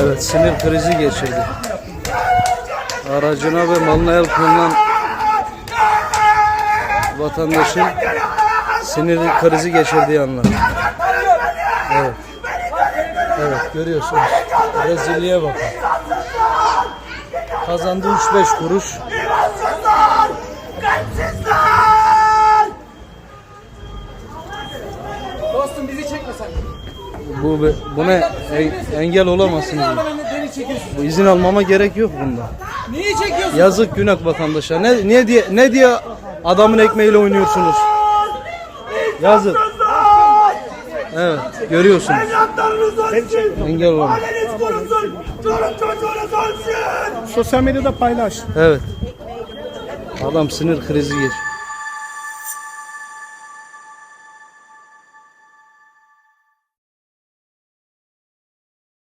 Evet sinir krizi geçirdi. Aracına ve malına el konulan vatandaşın sinir krizi geçirdiği anlar. Evet. Evet görüyorsunuz. Rezilliğe bakın. Kazandı 3-5 kuruş. Dostum bizi çekme sen. Bu buna en- engel ne çekiyorsun? Bu izin almama gerek yok bunda. Niye çekiyorsun? Yazık günah vatandaşa. Ne niye diye ne diye adamın ekmeğiyle oynuyorsunuz? Yazık. Evet, görüyorsunuz. Engel olamaz. Sosyal medyada paylaş. Evet. Adam sinir krizi geçiyor.